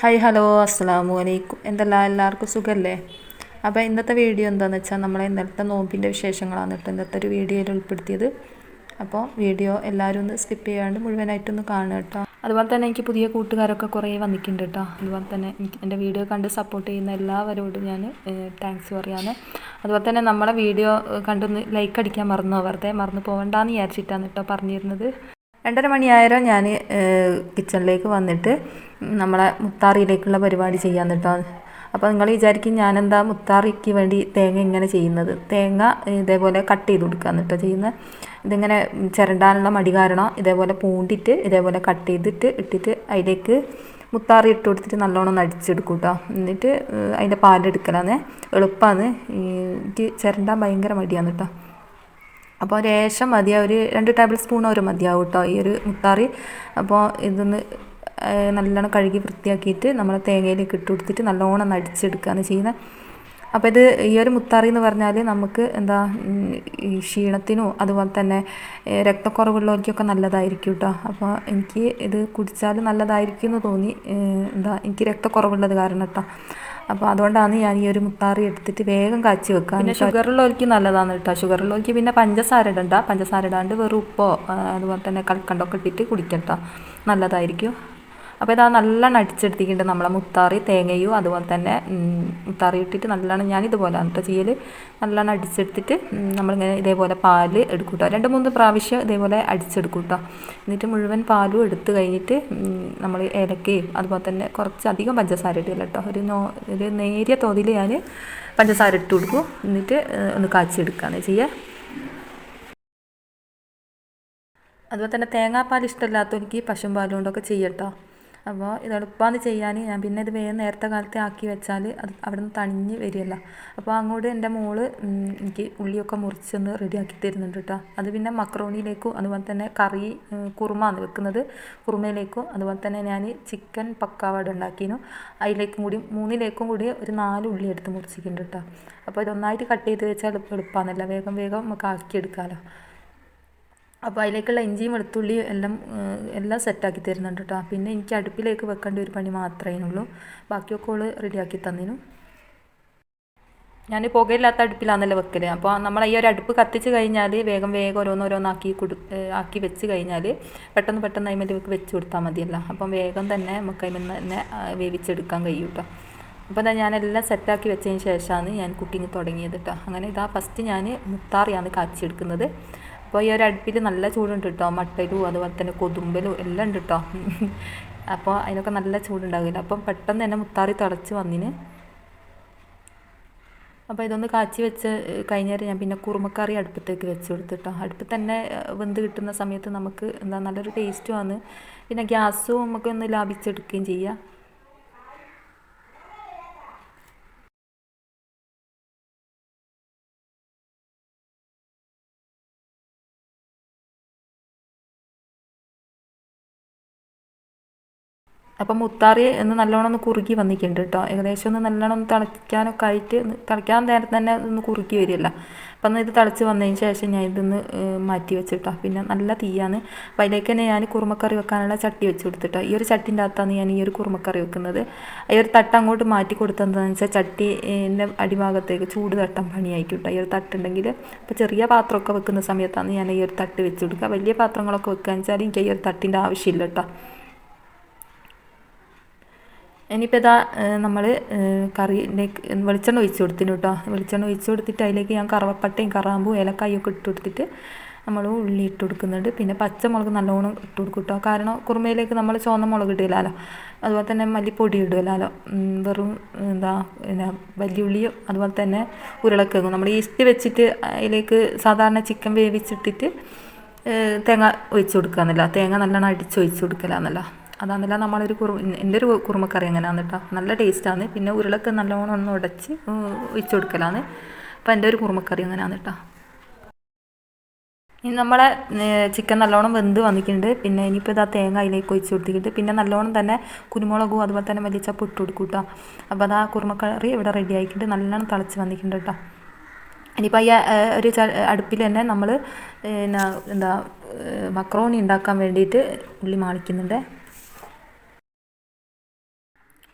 Hi hello അസ്സലാമു അലൈക്കും. എന്തെല്ലാം? എല്ലാവർക്കും സുഖമല്ലേ അപ്പോൾ ഇന്നത്തെ വീഡിയോ എന്താണെന്ന് വെച്ചാൽ നമ്മളെ ഇന്നത്തെ നോമ്പിന്റെ വിശേഷങ്ങളാണ് കേട്ടോ ഇന്നത്തെ ഒരു വീഡിയോയിൽ ഉൾപ്പെടുത്തിയത്. അപ്പോൾ വീഡിയോ എല്ലാവരും ഒന്ന് സ്കിപ്പ് ചെയ്യാണ്ട് മുഴുവനായിട്ടൊന്ന് കാണുക കേട്ടോ. അതുപോലെ തന്നെ എനിക്ക് പുതിയ കൂട്ടുകാരൊക്കെ കുറേ വന്നിട്ടുണ്ട് കേട്ടോ. അതുപോലെ തന്നെ എനിക്ക് എന്റെ വീഡിയോ കണ്ട് സപ്പോർട്ട് ചെയ്യുന്ന എല്ലാവരോടും ഞാൻ താങ്ക്സ് പറയാന്ന്. അതുപോലെ തന്നെ നമ്മളെ വീഡിയോ കണ്ടൊന്ന് ലൈക്ക് അടിക്കാൻ മറന്നു? വെറുതെ മറന്നു പോകണ്ടെന്ന് വിചാരിച്ചിട്ടാണ് കേട്ടോ പറഞ്ഞിരുന്നത്. രണ്ടര മണിയായാലും ഞാൻ കിച്ചണിലേക്ക് വന്നിട്ട് നമ്മളെ മുത്താറിയിലേക്കുള്ള പരിപാടി ചെയ്യാൻ കേട്ടോ അപ്പോൾ നിങ്ങൾ വിചാരിക്കും ഞാനെന്താ മുത്താറിക്ക് വേണ്ടി തേങ്ങ ഇങ്ങനെ ചെയ്യുന്നത്. തേങ്ങ ഇതേപോലെ കട്ട് ചെയ്ത് കൊടുക്കുക കേട്ടോ ചെയ്യുന്നത് ഇതിങ്ങനെ ചിരണ്ടാനുള്ള മടി കാരണം ഇതേപോലെ പൂണ്ടിട്ട് ഇതേപോലെ കട്ട് ചെയ്തിട്ട് ഇട്ടിട്ട് അതിലേക്ക് മുത്താറി ഇട്ട് കൊടുത്തിട്ട് നല്ലോണം അടിച്ചെടുക്കും കേട്ടോ. എന്നിട്ട് അതിന്റെ പാലെടുക്കലാന്ന്. എളുപ്പമാണ് എനിക്ക് ചിരണ്ടാൻ ഭയങ്കര മടിയാണ് കേട്ടോ. അപ്പോൾ ലേശം മതിയാവും ഒരു രണ്ട് ടേബിൾ സ്പൂൺ ഒരു മതിയാവും കേട്ടോ ഈ ഒരു മുത്താറി. അപ്പോൾ ഇതൊന്ന് നല്ലോണം കഴുകി വൃത്തിയാക്കിയിട്ട് നമ്മൾ തേങ്ങയിലേക്ക് ഇട്ട് കൊടുത്തിട്ട് നല്ലോണം അടിച്ചെടുക്കുകയാണ് ചെയ്യുന്നത്. അപ്പോൾ ഇത് ഈ ഒരു മുത്താറി എന്ന് പറഞ്ഞാൽ നമുക്ക് എന്താ ഈ ക്ഷീണത്തിനും അതുപോലെ തന്നെ രക്തക്കുറവുള്ളവർക്കൊക്കെ നല്ലതായിരിക്കും കേട്ടോ അപ്പോൾ എനിക്ക് ഇത് കുടിച്ചാൽ നല്ലതായിരിക്കും എന്ന് തോന്നി എന്താ എനിക്ക് രക്തക്കുറവുള്ളത് കാരണം കേട്ടോ അപ്പോൾ അതുകൊണ്ടാണ് ഞാൻ ഈ ഒരു മുത്താറി എടുത്തിട്ട് വേഗം കാച്ചി വെക്കുക പിന്നെ ഷുഗറുള്ളവർക്ക് നല്ലതാണ് കേട്ടോ ഷുഗറുള്ളവർക്ക് പിന്നെ പഞ്ചസാര ഇടണ്ട പഞ്ചസാര ഇടാണ്ട് വെറും ഉപ്പോ അതുപോലെ തന്നെ കൽക്കണ്ടൊക്കെ ഇട്ടിട്ട് കുടിക്കട്ടോ. നല്ലതായിരിക്കും. അപ്പോൾ ഇതാ നല്ലോണം അടിച്ചെടുത്തിട്ടുണ്ട് നമ്മളെ മുത്താറി തേങ്ങയും അതുപോലെ തന്നെ മുത്താറി ഇട്ടിട്ട് നല്ലോണം ഞാൻ ഇതുപോലെ എന്നിട്ട് ചെയ്യൽ നല്ലോണം അടിച്ചെടുത്തിട്ട് നമ്മളിങ്ങനെ ഇതേപോലെ പാൽ എടുക്കും കേട്ടോ രണ്ട് മൂന്ന് പ്രാവശ്യം ഇതേപോലെ അടിച്ചെടുക്കും കേട്ടോ എന്നിട്ട് മുഴുവൻ പാലും എടുത്ത് കഴിഞ്ഞിട്ട് നമ്മൾ ഏലക്കയും അതുപോലെ തന്നെ കുറച്ച് അധികം പഞ്ചസാര ഇടില്ല കേട്ടോ ഒരു നോ ഒരു നേരിയ തോതിൽ ഞാൻ പഞ്ചസാര ഇട്ട് കൊടുക്കും. എന്നിട്ട് ഒന്ന് കാച്ചെടുക്കുകയാണ് ചെയ്യുക അതുപോലെ തന്നെ തേങ്ങാപ്പാൽ ഇഷ്ടമില്ലാത്തവർക്ക് പശും പാലും കൊണ്ടൊക്കെ ചെയ്യട്ടോ അപ്പോൾ ഇത് എളുപ്പമാണ് ചെയ്യാൻ. ഞാൻ പിന്നെ ഇത് വേഗം നേരത്തെ കാലത്തെ ആക്കി വെച്ചാൽ അത് അവിടെ നിന്ന് തണിഞ്ഞ് വരികയല്ല. അപ്പോൾ അങ്ങോട്ട് എന്റെ മോൾ എനിക്ക് ഉള്ളിയൊക്കെ മുറിച്ചൊന്ന് റെഡിയാക്കി തരുന്നുണ്ട് കേട്ടോ. അത് പിന്നെ മക്രോണിയിലേക്കും അതുപോലെ തന്നെ കറി കുറുമാണ് വെക്കുന്നത്. കുറുമയിലേക്കും അതുപോലെ തന്നെ ഞാൻ ചിക്കൻ പക്കാവട ഉണ്ടാക്കിയിരുന്നു അതിലേക്കും കൂടി മൂന്നിലേക്കും കൂടി ഒരു നാല് ഉള്ളി എടുത്ത് മുറിച്ചിട്ടുണ്ട് കേട്ടോ. അപ്പോൾ ഇതൊന്നായിട്ട് കട്ട് ചെയ്ത് വെച്ചാൽ എളുപ്പമാണല്ലോ വേഗം വേഗം നമുക്ക് ആക്കിയെടുക്കാമല്ലോ അപ്പോൾ അതിലേക്കുള്ള ഇഞ്ചിയും വെളുത്തുള്ളിയും എല്ലാം എല്ലാം സെറ്റാക്കി തരുന്നുണ്ട് കേട്ടോ പിന്നെ എനിക്ക് അടുപ്പിലേക്ക് വെക്കേണ്ട ഒരു പണി മാത്രമേ ഉള്ളൂ. ബാക്കിയൊക്കെ ഓൾ റെഡിയാക്കി തന്നിനു. ഞാൻ പുകയില്ലാത്ത അടുപ്പിലാണല്ലോ വെക്കൽ അപ്പോൾ നമ്മൾ ഈ ഒരു അടുപ്പ് കത്തിച്ച് കഴിഞ്ഞാൽ വേഗം വേഗം ഓരോന്നോരോന്നാക്കി കൊടു ആക്കി വെച്ച് കഴിഞ്ഞാൽ പെട്ടെന്ന് പെട്ടെന്ന് അതിമേൽ വെച്ച് കൊടുത്താൽ മതിയല്ലോ. അപ്പം വേഗം തന്നെ നമുക്ക് അതിൽ തന്നെ വേവിച്ചെടുക്കാൻ കഴിയും കേട്ടോ അപ്പോൾ ഇതാ ഞാനെല്ലാം സെറ്റാക്കി വെച്ചതിന് ശേഷമാണ് ഞാൻ കുക്കിംഗ് തുടങ്ങിയത് കേട്ടോ അങ്ങനെ ഇതാ ഫസ്റ്റ് ഞാൻ മുത്താറിയാണ് കാച്ചിയെടുക്കുന്നത്. അപ്പോൾ ഈ ഒരു അടുപ്പിൽ നല്ല ചൂടുണ്ട് കേട്ടോ മട്ടലും അതുപോലെ തന്നെ കൊതുമ്പലും എല്ലാം ഉണ്ട് കേട്ടോ അപ്പോൾ അതിനൊക്കെ നല്ല ചൂടുണ്ടാകില്ല അപ്പം പെട്ടെന്ന് തന്നെ മുത്താറി തിളച്ച് വന്നിന്. അപ്പോൾ ഇതൊന്ന് കാച്ചി വെച്ച് കഴിഞ്ഞാൽ ഞാൻ പിന്നെ കുറുമക്കറി അടുപ്പത്തേക്ക് വെച്ച് കൊടുത്തിട്ടോ അടുപ്പ് തന്നെ വെന്ത് കിട്ടുന്ന സമയത്ത് നമുക്ക് എന്താ നല്ലൊരു ടേസ്റ്റുമാണ് പിന്നെ ഗ്യാസും നമുക്ക് ഒന്ന് ലാഭിച്ചെടുക്കുകയും ചെയ്യാം. അപ്പം മുത്താറി ഒന്ന് നല്ലോണം ഒന്ന് കുറുകി വന്നിട്ടുണ്ട് കേട്ടോ. ഏകദേശം ഒന്ന് നല്ലോണം ഒന്ന് തിളയ്ക്കാനൊക്കെ ആയിട്ട് തിളയ്ക്കാൻ നേരത്തെ തന്നെ ഒന്ന് കുറുക്കി വരില്ല അപ്പം ഇത് തിളച്ച് വന്നതിന് ശേഷം ഞാൻ ഇതൊന്ന് മാറ്റി വെച്ചിട്ടോ പിന്നെ നല്ല തീയാണ്. അപ്പം അതിലേക്ക് തന്നെ ഞാൻ കുറുമക്കറി വെക്കാനുള്ള ചട്ടി വെച്ച് കൊടുത്തിട്ടോ ഈ ഒരു ചട്ടിന്റെ അകത്താണ് ഞാൻ ഈ ഒരു കുറുമക്കറി വെക്കുന്നത്. ഈ ഒരു തട്ട് അങ്ങോട്ട് മാറ്റി കൊടുത്തതെന്ന് വെച്ചാൽ ചട്ടീന്റെ അടിഭാഗത്തേക്ക് ചൂട് തട്ടാൻ പണിയായിക്കോട്ടോ കേട്ടോ. ഈ ഒരു തട്ടുണ്ടെങ്കിൽ അപ്പോൾ ചെറിയ പാത്രമൊക്കെ വെക്കുന്ന സമയത്താണ് ഞാൻ ഈ ഒരു തട്ട് വെച്ച് കൊടുക്കുക. വലിയ പാത്രങ്ങളൊക്കെ വെക്കുകയെന്ന് വെച്ചാൽ എനിക്ക് ഈ ഒരു തട്ടിന്റെ ആവശ്യമില്ല കേട്ടോ. ഇനിയിപ്പോൾ ഇതാ നമ്മൾ കറിയിലേക്ക് വെളിച്ചെണ്ണ ഒഴിച്ച് കൊടുത്തിന് കേട്ടോ. വെളിച്ചെണ്ണ ഒഴിച്ച് കൊടുത്തിട്ട് അതിലേക്ക് ഞാൻ കറവപ്പട്ടയും കറാമ്പും ഏലക്കായൊക്കെ ഇട്ട് കൊടുത്തിട്ട് നമ്മൾ ഉള്ളി ഇട്ട് കൊടുക്കുന്നുണ്ട്. പിന്നെ പച്ചമുളക് നല്ലോണം ഇട്ട് കൊടുക്കും കേട്ടോ. കാരണം കുറുമയിലേക്ക് നമ്മൾ ചുവന്ന മുളക് ഇടില്ലല്ലോ അതുപോലെ തന്നെ മല്ലിപ്പൊടി ഇടുമല്ലോ വെറും എന്താ പിന്നെ വലിയുള്ളിയും അതുപോലെ തന്നെ ഉരുളക്കിഴങ്ങും. നമ്മൾ ഈസ്റ്റ് വെച്ചിട്ട് അതിലേക്ക് സാധാരണ ചിക്കൻ വേവിച്ചിട്ടിട്ട് തേങ്ങ ഒഴിച്ച് കൊടുക്കുകയെന്നല്ല തേങ്ങ നല്ലോണം അടിച്ച് ഒഴിച്ച് കൊടുക്കലാന്നല്ലോ. അതാണെന്നില്ല നമ്മളൊരു കുറു എന്റെ ഒരു കുറുമക്കറി അങ്ങനെയാണ് കേട്ടോ നല്ല ടേസ്റ്റാണ്. പിന്നെ ഉരുളൊക്കെ നല്ലോണം ഒന്ന് ഉടച്ച് ഒഴിച്ച് കൊടുക്കലാണ്. അപ്പോൾ എന്റെ ഒരു കുറുമക്കറി അങ്ങനെയാണ് കേട്ടോ ഇനി നമ്മളെ ചിക്കൻ നല്ലോണം വെന്ത് വന്നിട്ടുണ്ട്. പിന്നെ ഇനിയിപ്പോൾ ഇതാ തേങ്ങ അതിലേക്ക് ഒഴിച്ച് കൊടുത്തിട്ടുണ്ട്. പിന്നെ നല്ലോണം തന്നെ കുരുമുളകും അതുപോലെ തന്നെ വലിയ ചപ്പ് ഇട്ട് കൊടുക്കും കേട്ടോ അപ്പോൾ അതാ കുറുമക്കറി ഇവിടെ റെഡി ആയിട്ടുണ്ട്. നല്ലോണം തിളച്ച് വന്നിട്ടുണ്ട് കേട്ടോ ഇനിയിപ്പോൾ ഈ ഒരു അടുപ്പിൽ തന്നെ നമ്മൾ എന്താ മക്രോണി ഉണ്ടാക്കാൻ വേണ്ടിയിട്ട് ഉള്ളി മാളിക്കുന്നുണ്ട്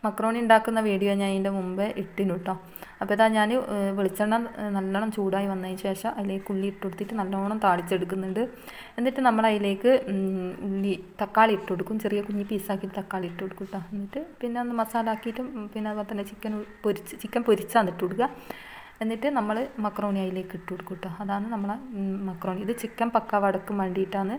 മക്രോണി ഉണ്ടാക്കുന്ന വീഡിയോ ഞാൻ ഇതിന്റെ മുമ്പേ ഇട്ടിനു കേട്ടോ അപ്പോൾ ഇതാ ഞാൻ വെളിച്ചെണ്ണ നല്ലോണം ചൂടായി വന്നതിന് ശേഷം അതിലേക്ക് ഉള്ളി ഇട്ട് കൊടുത്തിട്ട് നല്ലോണം താളിച്ചെടുക്കുന്നുണ്ട്. എന്നിട്ട് നമ്മൾ അതിലേക്ക് ഉള്ളി തക്കാളി ഇട്ട് കൊടുക്കും. ചെറിയ കുഞ്ഞി പീസാക്കിയിട്ട് തക്കാളി ഇട്ട് കൊടുക്കും കേട്ടോ എന്നിട്ട് പിന്നെ ഒന്ന് മസാല ആക്കിയിട്ടും പിന്നെ അതുപോലെ തന്നെ ചിക്കൻ പൊരിച്ച് ചിക്കൻ പൊരിച്ചാണ് ഇട്ട് കൊടുക്കുക. എന്നിട്ട് നമ്മൾ മക്രോണി അതിലേക്ക് ഇട്ട് കൊടുക്കും കേട്ടോ അതാണ് നമ്മളെ മക്രോണി. ഇത് ചിക്കൻ പക്ക വടക്കും വേണ്ടിയിട്ടാണ്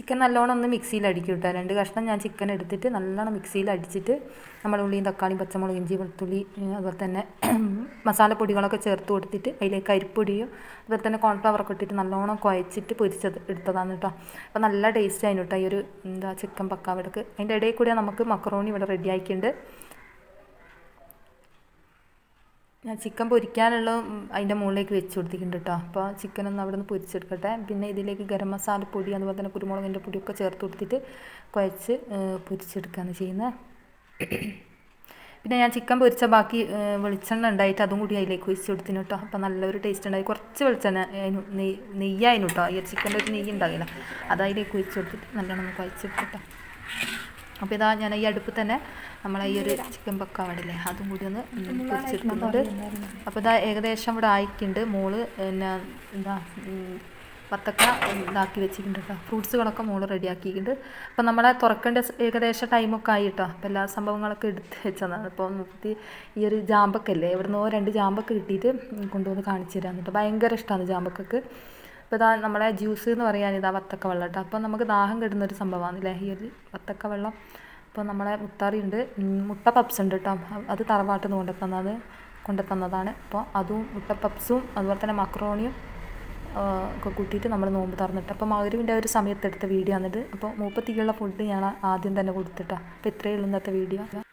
ചിക്കൻ നല്ലോണം ഒന്ന് മിക്സിയിൽ അടിക്കും കേട്ടോ. രണ്ട് കഷ്ണം ഞാൻ ചിക്കൻ എടുത്തിട്ട് നല്ലോണം മിക്സിയിൽ അടിച്ചിട്ട് നമ്മൾ ഉള്ളിയും തക്കാളിയും പച്ചമുളക് ഇഞ്ചി വെളുത്തുള്ളി അതുപോലെ തന്നെ മസാലപ്പൊടികളൊക്കെ ചേർത്ത് കൊടുത്തിട്ട് അതിലേക്ക് അരിപ്പൊടിയും അതുപോലെ തന്നെ കോൺഫ്ലവർ ഒക്കെ ഇട്ടിട്ട് നല്ലോണം കുഴച്ചിട്ട് പൊരിച്ചത് എടുത്തതാണ് കേട്ടോ. അപ്പോൾ നല്ല ടേസ്റ്റ് ആയിരുന്നു കേട്ടോ ഈ ഒരു എന്താ ചിക്കൻ പക്കാവിടക്ക്. അതിന്റെ ഇടയിൽ കൂടെ നമുക്ക് മക്കറോണി ഇവിടെ റെഡി ആക്കിയിട്ടുണ്ട് ഞാൻ ചിക്കൻ പൊരിക്കാനുള്ള അതിന്റെ മുകളിലേക്ക് വെച്ച് കൊടുത്തിട്ടുണ്ട് കേട്ടോ. അപ്പോൾ ചിക്കൻ ഒന്ന് അവിടെ നിന്ന് പൊരിച്ചെടുക്കട്ടെ. പിന്നെ ഇതിലേക്ക് ഗരം മസാല പൊടി അതുപോലെ തന്നെ കുരുമുളകിന്റെ പൊടിയൊക്കെ ചേർത്ത് കൊടുത്തിട്ട് കുഴച്ച് പൊരിച്ചെടുക്കുകയാണ് ചെയ്യുന്നത്. പിന്നെ ഞാൻ ചിക്കൻ പൊരിച്ച ബാക്കി വെളിച്ചെണ്ണ ഉണ്ടായിട്ട് അതും കൂടി അതിലേക്ക് ഒഴിച്ച് കൊടുത്തിന് കേട്ടോ. അപ്പോൾ നല്ലൊരു ടേസ്റ്റ് ഉണ്ടായി. കുറച്ച് വെളിച്ചെണ്ണ അതിന് നെയ്യ് നെയ്യായിരുന്നു കേട്ടോ. ഈ ചിക്കന്റെ ഒരു നെയ്യ് ഉണ്ടാകില്ല അത് ഒഴിച്ച് കൊടുത്തിട്ട് നല്ലോണം ഒന്ന് കുഴച്ചെടുക്കട്ടോ അപ്പോൾ ഇതാ ഞാൻ ഈ അടുപ്പ് തന്നെ നമ്മൾ ഈ ഒരു ചിക്കൻ പക്കാവടില്ലേ അതും കൂടി ഒന്ന് പൊരിച്ചെടുക്കുന്നുണ്ട്. അപ്പോൾ ഇതാ ഏകദേശം ഇവിടെ ആയിക്കുണ്ട് മോൾ പിന്നെ എന്താ പത്തക്ക ഇതാക്കി വെച്ചിട്ടുണ്ട് കേട്ടോ. ഫ്രൂട്ട്സുകളൊക്കെ മോൾ റെഡിയാക്കിയിട്ടുണ്ട്. അപ്പോൾ നമ്മളെ തുറക്കേണ്ട ഏകദേശം ടൈമൊക്കെ ആയി കേട്ടോ. അപ്പോൾ എല്ലാ സംഭവങ്ങളൊക്കെ എടുത്ത് വെച്ചതാണ്. അപ്പോൾ മുപ്പത്തി ഈ ഒരു ജാമ്പക്കല്ലേ ഇവിടുന്ന് രണ്ട് ജാമ്പക്ക കിട്ടിയിട്ട് കൊണ്ടുവന്ന് കാണിച്ചു തരാൻ കേട്ടോ. ഭയങ്കര ഇഷ്ടമാണ് ജാമ്പക്കൊക്കെ. അപ്പോൾ ഇതാ നമ്മളെ ജ്യൂസ് എന്ന് പറയാൻ ഇതാ വത്തക്ക വെള്ളം കേട്ടോ. അപ്പോൾ നമുക്ക് ദാഹം കിട്ടുന്ന ഒരു സംഭവമാണ് ഒരു വത്തക്ക വെള്ളം. അപ്പോൾ നമ്മളെ മുത്താറി ഉണ്ട്. ഉം, മുട്ട പപ്സ് ഉണ്ട് കേട്ടോ. അത് തറവാട്ടിൽ നിന്ന് കൊണ്ടുത്തന്നത് കൊണ്ടുത്തന്നതാണ് അപ്പോൾ അതും മുട്ട പപ്സും അതുപോലെ തന്നെ മക്രോണിയും ഒക്കെ കൂട്ടിയിട്ട് നമ്മൾ നോമ്പ് തുറന്നിട്ട്. അപ്പോൾ മകരുവിന്റെ ഒരു സമയത്ത് എടുത്ത വീഡിയോ ആണിത് അപ്പോൾ മൂപ്പത്തിക്കുള്ള ഫുഡ് ഞാൻ ആദ്യം തന്നെ കൊടുത്തിട്ടാണ് അപ്പോൾ ഇത്രയേ ഉള്ളൂ ഇന്നത്തെ വീഡിയോ.